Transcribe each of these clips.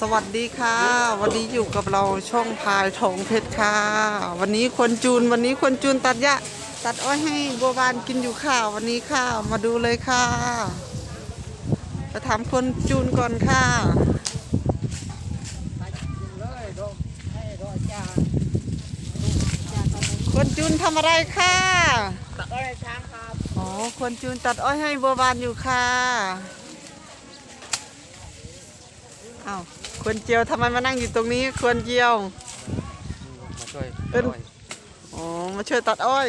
สวัสดีค่ะ วันนี้อยู่กับเราช่องพายทองเพชรค่ะ วันนี้คนจูนวันนี้คนจูนตัดหญ้าตัดอ้อยให้บัวบานกินอยู่ค่ะวันนี้ค่ะ มาดูเลยค่ะไปถามคนจูนก่อนค่ะคนจูนทำอะไรค่ะตัดอ้อยช้างครับอ๋อคนจูนตัดอ้อยให้บัวบานอยู่ค่ะ อ้าวควรเจียวทำไมมานั่งอยู่ตรงนี้ควรเจียว มาช่วยเอิ้นอ๋อมาช่วยตัดอ้อย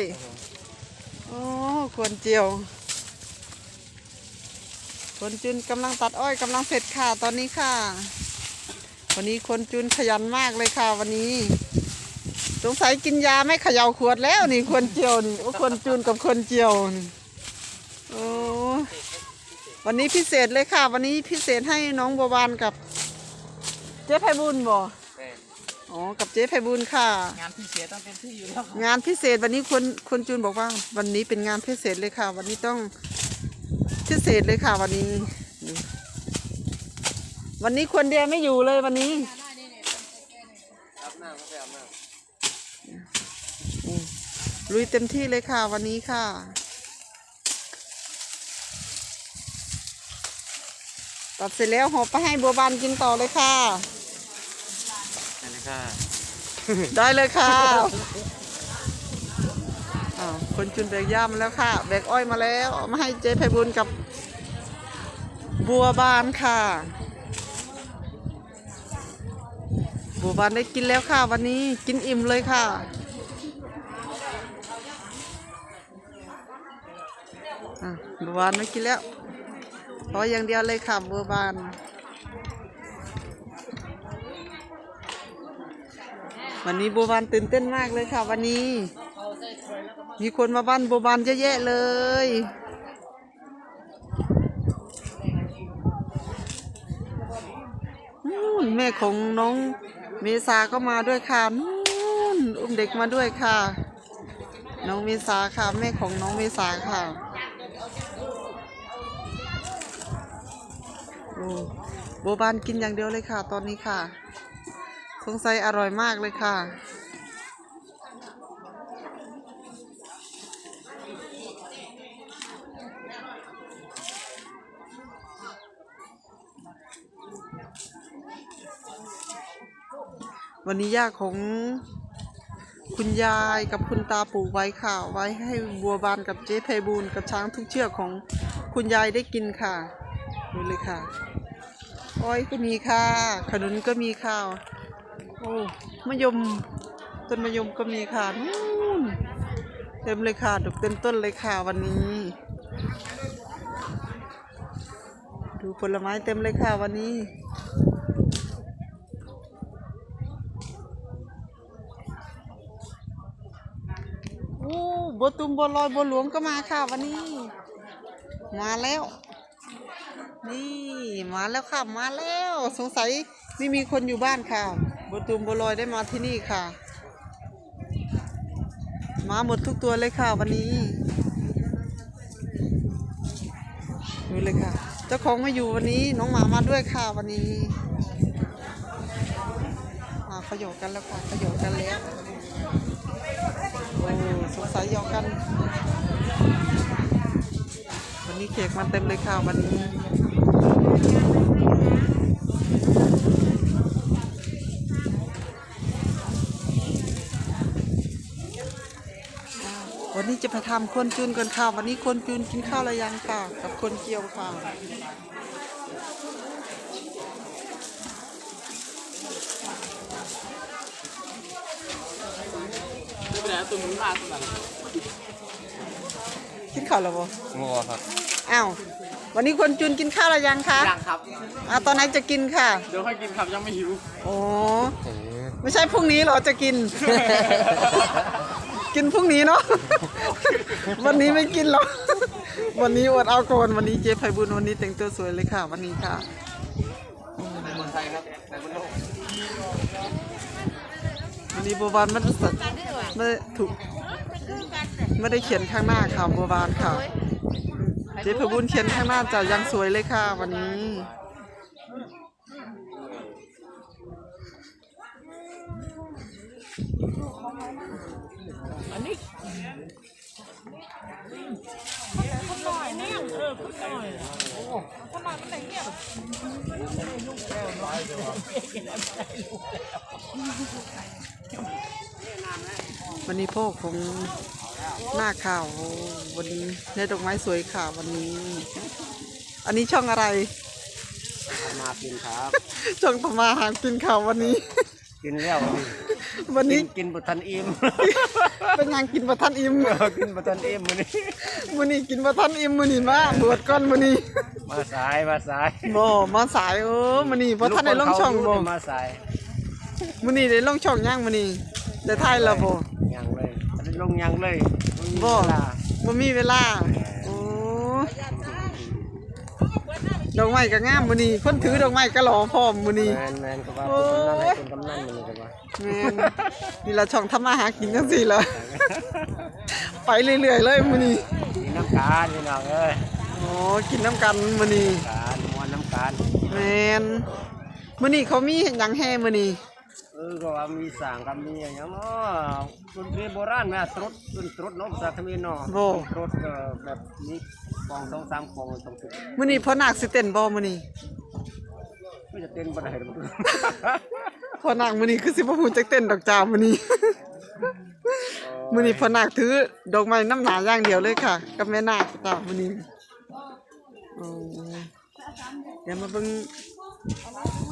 อ๋อควรเจียว คนจุนกำลังตัดอ้อยกำลังเสร็จค่ะตอนนี้ค่ะ วันนี้คนจุนขยันมากเลยค่ะ วันนี้ สงสัยกินยาไม่เขย่าขวดแล้วนี่ควรเจียวนี่โอ้ควรจุนกับควรเจียวนี่โอ้วันนี้พิเศษเลยค่ะ วันนี้พิเศษให้น้องบัวบานกับ เจ๊ไพบุญบ่แม่อ๋อ กับเจ๊ไพบุญค่ะ งานพิเศษต้องเป็นที่อยู่แล้วครับงานพิเศษวันนี้คนคนจูนบอกว่า วันนี้เป็นงานพิเศษเลยค่ะ วันนี้ต้องพิเศษเลยค่ะ วันนี้ วันนี้คนเดียวไม่อยู่เลยวันนี้อาบน้ำก็ไปอาบน้อืมลุยเต็มที่เลยค่ะ วันนี้ค่ะตัดเสร็จแล้วหอบไปให้บัวบานกินต่อเลยค่ะ ค่ะ ได้เลยค่ะอ้าวคนจุนแบกย่ามาแล้วค่ะแบกอ้อยมาแล้วเอามาให้เจ๊ไพบุญกับบัวบานค่ะ บัวบานได้กินแล้วค่ะวันนี้กินอิ่มเลยค่ะ อะบัวบานไม่กินแล้วขออย่างเดียวเลยค่ะบัวบาน วันนี้โบวบานตื่นเต้นมากเลยค่ะ วันนี้ มีคนมาบ้านบัวบานเยอะแยะเลย แม่ของน้องเมษาก็มาด้วยค่ะนู่นอุ้มเด็กมาด้วยค่ะ น้องเมษาค่ะ แม่ของน้องเมษาค่ะโอ้บัวบานกินอย่างเดียวเลยค่ะ ตอนนี้ค่ะ งสัยอร่อยมากเลยค่ะ วันนี้ย่าของคุณยายกับคุณตาปลูกไว้ค่ะ ไว้ให้บัวบานกับเจ๊ไพบูลกับช้างทุกเชือกของคุณยายได้กินค่ะดูเลยค่ะ อ้อยก็มีค่ะ ขนุนก็มีค่ะ โอ้มะยมต้นมะยมก็มีค่ะนู่นเต็มเลยค่ะดอกเต็มต้นเลยค่ะวันนี้ ดูผลไม้เต็มเลยค่ะวันนี้โอ้บัวตุมบัวลอยบัวหลวงก็มาค่ะวันนี้ มาแล้ว นี่มาแล้วค่ะมาแล้ว สงสัยไม่มีคนอยู่บ้านค่ะ บัวตูมบัวลอยได้มาที่นี่ค่ะ มาหมดทุกตัวเลยค่ะวันนี้ดูเลยค่ะ เจ้าของม่อยู่วันนี้น้องหมามาด้วยค่ะวันนี้มาขยอกกันแล้วค่ะขยอกกันแล้วโอ้สงสัยหยอกกัน วันนี้เค้กมาเต็มเลยค่ะวันนี้ นนี้จะไปทำคนจูนก่อนค่ะวันนี้คนจูนกินข้าวอะไรยังค่ะกับคนเกียวค่ะไม่เป็นไรตัวมึงมากตัวนั้นกินข้าวแล้วบ่งัวครับอ้าววันนี้คนจูนกินข้าวอะไรยังคะยังครับอะตอนไหนจะกินค่ะ เดี๋ยวค่อยกินครับยังไม่หิวโอ้เออไม่ใช่พรุ่งนี้เหรอจะกิน กินพรุ่งนี้เนาะ วันนี้ไม่กินหรอก วันนี้อดเอาก่อนวันนี้เจ๊ไพบุญวันนี้แต่งตัวสวยเลยค่ะ วันนี้ค่ะในเมืองไทยครับในบนโลกวันนี้บัวบานไม่ได้สัตไม่ถูกไม่ได้เขียนข้างหน้าค่ะบัวบานค่ะ เจ๊ไพบุญเขียนข้างหน้าจะยังสวยเลยค่ะ วันนี้ วันนี้พ่อของหน้าข่าววันนี้ได้ดอกไม้สวยค่ะวันนี้ อันนี้ช่องอะไรมากินครับ ช่องพมาหากินข่าววันนี้ กินแล้ว วันนี้กินบุทันอิ่มเป็นงานกินบะทันอิ่มกินบุทันอิ่มมื้อนี้มื้อนี้กินบะทันอิ่มมื้อนี้มาบวชก่อนมื้อนี้มาสายมาสายบ่มาสายเออมื้อนี้บ่ทันได้ลงช่องบ่มาสายมื้อนี้ได้ลงช่องย่างมื้อนี้ได้ถ่ายแล้วบ่ยังเลยอันนี้ลงยังเลยบ่เวลาบ่มีเวลาโอ้ ดอกไม้ก็งามมื้อนี้คนถือดอกไม้ก็หล่อพร้อมมื้อนี้แมนแมนก็ว่าโอ้เป็นยกำนันให้เป็นกำนันมันก็ว่าแม่นนี่ละช่องทำมาหากินจังซี่ล่ะไปเรื่อยๆเลยมื้อนี้กินน้ำการพี่น้องเอ้ยอ๋อกินน้ำกันมื้อนี้การมวนน้ำการแม่นมื้อนี้เขามีหยังแห่มื้อนี้เออก็ว่ามีสร้างกับมีอย่างเงี้ยเนาะดนตรีโบราณแม่ตรุดดนตรุดเนกสักมีเนาะโอ้ ตรุดก็แบบนี้กองสองสามกองสองจุดมื้อนี้พ่อนาคสิเต้นบ่มื้อนี้ไม่จะเต้นบ่ได้หรอกพ่อนาคมื้อนี้คือสิบ่ฮู้จักเต้นดอกจ้ามื้อนี้ มื้อนี้พ่อนาคถือดอกไม้น้ำหนาอย่างเดียวเลยค่ะ กับแม่นาคจ้ามื้อนี้อ๋อเดี๋ยวมาเบิ่ง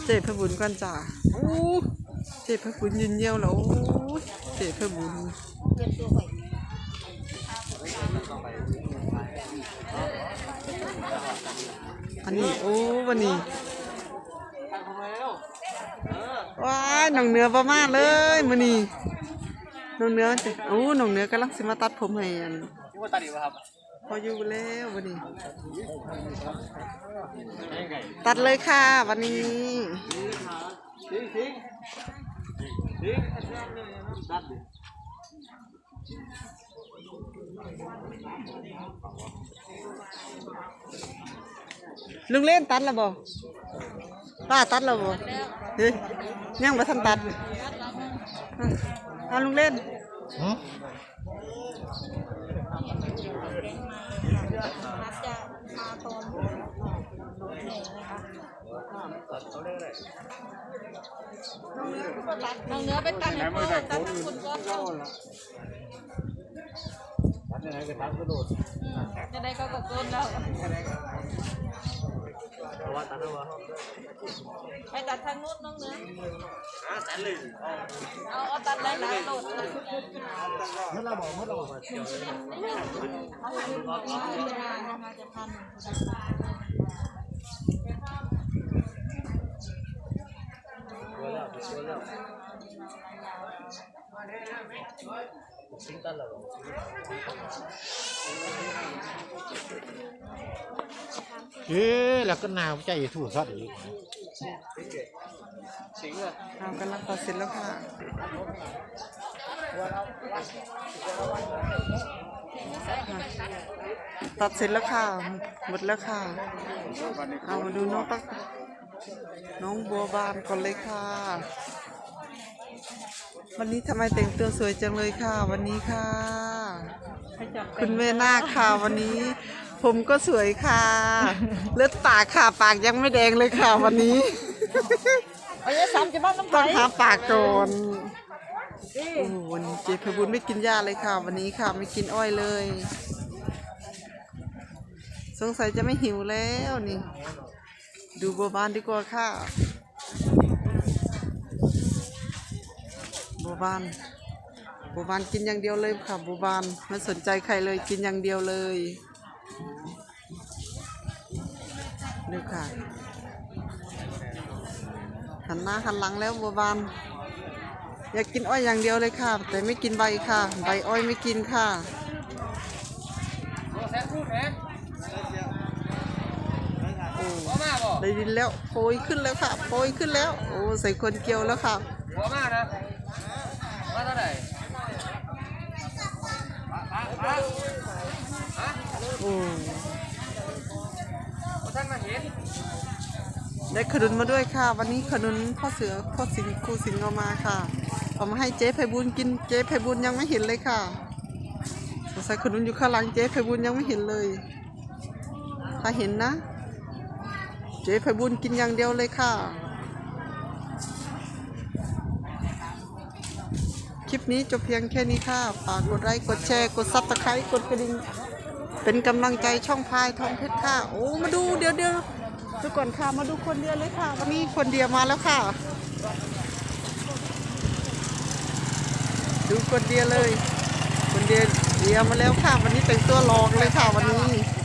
เจ็บพระบุญก่อนจ้าโอ้ เจ็บพระบุญยืนเยี่ยวแล้วเจ็บพระบุญอันนี้โอ้วันนี้ว้ายน้องเนื้อประมาณเลยมื้อนี้น้องเนื้อจะโอ้น้องเนื้อกำลังสิมาตัดผมให้อันว่าตัดอีกครับพออยู่แล้ววันนี้ ตัดเลยค่ะวันนี้ ทิ้งทิ้งทิ้งตัดดิลุงเล่นตัดแล้วบ่ป้า นตัดอะเอาลุงเล่นน้องเนื้อไปตัดให้พ่อตัดให้คุณก็เข้าตัดยังไงก็ตัดกระโดดจะได้ก็กบต้นแล้วเพราะว่าตัดแล้ววะไปตัดทางนู้นน้องเนื้ออะตัดเลยเอาเอาตัดหลายๆโหลดเมื่อเราบอกเมื่อเราบอกเอาไปดูว่าเวลานะคะจะพัน ทิ้งตัดแล้วเอ๊ะแล้วก็นาวใจถูกสัตว์อีกทิ้งเลยเอากำลังตัดสร็จแล้วค่ะตัดสร็จแล้วค่ะหมดแล้วค่ะเอามาดูน้องตัก น้องบัวบานก่อนเลยค่ะ วันนี้ทำไมแต่งตัวสวยจังเลยค่ะ วันนี้ค่ะ คุณแม่นาค่ะวันนี้ ผมก็สวยค่ะ เลือดปากค่ะปากยังไม่แดงเลยค่ะวันนี้เอาเยอะสามจะบ้านน้ำต้องหาปากก่อนโอ้โหวันนี้เจพบุญไม่กินหญ้าเลยค่ะ วันนี้ค่ะไม่กินอ้อยเลย สงสัยจะไม่หิวแล้วนี่ ดูบัวบานดีกว่าค่ะบัวบานบัวบานกินอย่างเดียวเลยค่ะบัวบานไม่สนใจใครเลยกินอย่างเดียวเลยดูค่ะหันหน้าหันหลังแล้วบัวบานอยากกินอ้อยอย่างเดียวเลยค่ะ แต่ไม่กินใบค่ะ ใบอ้อยไม่กินค่ะ โอ้แซนพูดแม่ โอ้ หัวมาบ่ ได้ดินแล้วโปรยขึ้นแล้วค่ะโปรยขึ้นแล้ว โอ้ใส่คนเกี่ยวแล้วค่ะหัวมานะมาเท่าไหร่ฮะฮะฮะโอ้ท่านมาเห็นได้ขนุนมาด้วยค่ะ วันนี้ขนุนพ่อเสือพ่อสิงห์ครูสิงห์เอามาค่ะเอามาให้เจ๊ไพบุญกินเจ๊ไพบุญยังไม่เห็นเลยค่ะสงสัยขนุนอยู่ข้างหลังเจ๊ไพบุญยังไม่เห็นเลย ถ้าเห็นนะ จ๊ไพบุญกินอย่างเดียวเลยค่ะ คลิปนี้จบเพียงแค่นี้ค่ะฝากกดไลค์กดแชร์กดซับสไครต์กดกระดิ่งเป็นกำลังใจช่องพายทองเพชรค่ะ โอ้มาดูเดี๋ยวเดี๋ยวดูก่อนค่ะมาดูคนเดียวเลยค่ะวันนี้คนเดียวมาแล้วค่ะ ดูคนเดียวเลย คนเดียวเดียวมาแล้วค่ะ วันนี้แต่งตัวหลอกเลยค่ะวันนี้